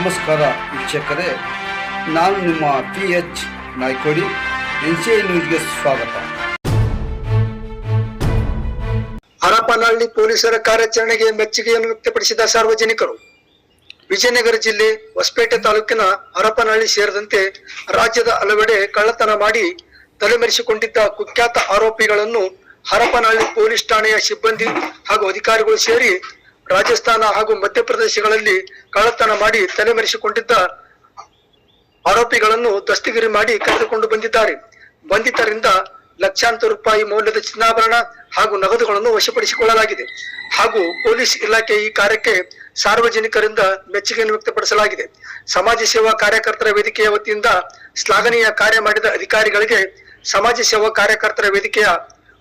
ನಮಸ್ಕಾರ ವೀಕ್ಷಕರೇ, ನಾನು ನಿಮ್ಮ P H Naikodi, N C I ನ್ಯೂಸ್ಗೆ ಸ್ವಾಗತ. ಹರಪನಹಳ್ಳಿ ಪೊಲೀಸರ ಕಾರ್ಯಾಚರಣೆಗೆ ಮೆಚ್ಚುಗೆಯನ್ನು ವ್ಯಕ್ತಪಡಿಸಿದ ಸಾರ್ವಜನಿಕರು, ವಿಜಯನಗರ ಜಿಲ್ಲೆ ಹೊಸಪೇಟೆ ತಾಲೂಕಿನ ಹರಪನಹಳ್ಳಿ ಸೇರಿದಂತೆ ರಾಜ್ಯದ ಹಲವೆಡೆ ಕಳ್ಳತನ ಮಾಡಿ ತಲೆಮರೆಸಿಕೊಂಡಿದ್ದ ಕುಖ್ಯಾತ ಆರೋಪಿಗಳನ್ನು ಹರಪನಹಳ್ಳಿ ಪೊಲೀಸ್ ಠಾಣೆಯ ಸಿಬ್ಬಂದಿ ಹಾಗೂ ಅಧಿಕಾರಿಗಳು ಸೇರಿ ರಾಜಸ್ಥಾನ ಹಾಗೂ ಮಧ್ಯಪ್ರದೇಶಗಳಲ್ಲಿ ಕಳ್ಳತನ ಮಾಡಿ ತಲೆಮರೆಸಿಕೊಂಡಿದ್ದ ಆರೋಪಿಗಳನ್ನು ದಸ್ತಿಗಿರಿ ಮಾಡಿ ಕರೆದುಕೊಂಡು ಬಂದಿದ್ದಾರೆ. ಬಂಧಿತರಿಂದ ಲಕ್ಷಾಂತರ ರೂಪಾಯಿ ಮೌಲ್ಯದ ಚಿನ್ನಾಭರಣ ಹಾಗೂ ನಗದುಗಳನ್ನು ವಶಪಡಿಸಿಕೊಳ್ಳಲಾಗಿದೆ. ಹಾಗೂ ಪೊಲೀಸ್ ಇಲಾಖೆ ಈ ಕಾರ್ಯಕ್ಕೆ ಸಾರ್ವಜನಿಕರಿಂದ ಮೆಚ್ಚುಗೆಯನ್ನು ವ್ಯಕ್ತಪಡಿಸಲಾಗಿದೆ. ಸಮಾಜ ಸೇವಾ ಕಾರ್ಯಕರ್ತರ ವೇದಿಕೆಯ ವತಿಯಿಂದ ಶ್ಲಾಘನೀಯ ಕಾರ್ಯ ಮಾಡಿದ ಅಧಿಕಾರಿಗಳಿಗೆ ಸಮಾಜ ಸೇವಾ ಕಾರ್ಯಕರ್ತರ ವೇದಿಕೆಯ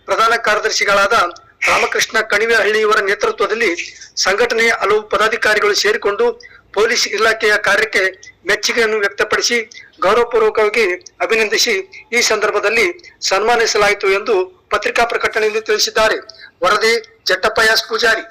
ಪ್ರಧಾನ ಕಾರ್ಯದರ್ಶಿಗಳಾದ ರಾಮಕೃಷ್ಣ ಕಣಿವೆಹಳ್ಳಿಯವರ ನೇತೃತ್ವದಲ್ಲಿ ಸಂಘಟನೆಯ ಹಲವು ಪದಾಧಿಕಾರಿಗಳು ಸೇರಿಕೊಂಡು ಪೊಲೀಸ್ ಇಲಾಖೆಯ ಕಾರ್ಯಕ್ಕೆ ಮೆಚ್ಚುಗೆಯನ್ನು ವ್ಯಕ್ತಪಡಿಸಿ ಗೌರವಪೂರ್ವಕವಾಗಿ ಅಭಿನಂದಿಸಿ ಈ ಸಂದರ್ಭದಲ್ಲಿ ಸನ್ಮಾನಿಸಲಾಯಿತು ಎಂದು ಪತ್ರಿಕಾ ಪ್ರಕಟಣೆಯಲ್ಲಿ ತಿಳಿಸಿದ್ದಾರೆ. ವರದಿ ಜಟ್ಟಪ್ಪಯಾಸ್ ಪೂಜಾರಿ.